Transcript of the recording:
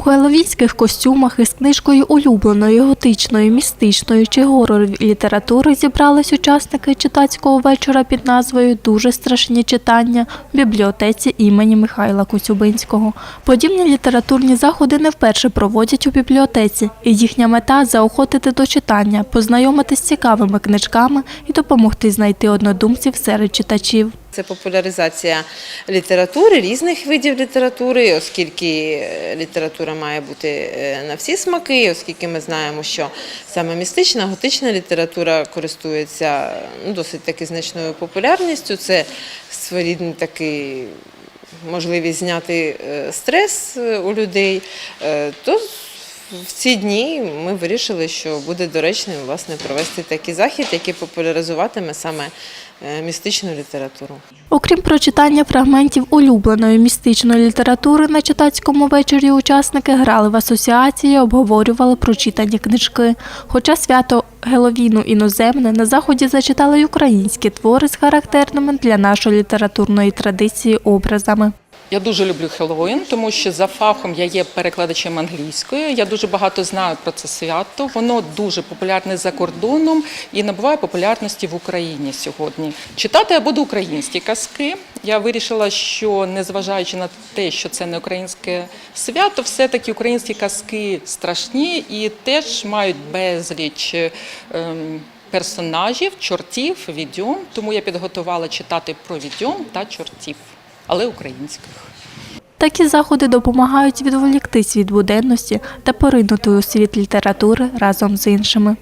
геловінських костюмах із книжкою улюбленої готичної, містичної чи горор літератури зібрались учасники читацького вечора під назвою Дуже страшні читання в бібліотеці імені Михайла Коцюбинського. Подібні літературні заходи не вперше проводять у бібліотеці, і їхня мета заохотити до читання, познайомитись з цікавими книжками і допомогти знайти однодумців серед читачів. Це популяризація літератури, різних видів літератури, оскільки е, література має бути е, на всі смаки, оскільки ми знаємо, що саме містична, готична література користується ну, досить таки значною популярністю. Це своєрідний такий можливість зняти е, стрес у людей. То в ці дні ми вирішили, що буде доречним власне провести такий захід, який популяризуватиме саме е, містичну літературу. Окрім прочитання фрагментів улюбленої містичної літератури на читацькому вечорі учасники грали в асоціації, обговорювали прочитані книжки. Хоча свято Геловіну іноземне на заході зачитали й українські твори з характерними для нашої літературної традиції образами. Я дуже люблю Хеллоуін, тому що за фахом я є перекладачем англійської. Я дуже багато знаю про це свято. Воно дуже популярне за кордоном і набуває популярності в Україні сьогодні. Читати я буду українські казки. Я вирішила, що незважаючи на те, що це не українське свято, все-таки українські казки страшні і теж мають безліч. ем, Персонажів, чортів, відьом, тому я підготувала читати про відьом та чортів, але українських. Такі заходи допомагають відволіктись від буденності та поринути у світ літератури разом з іншими.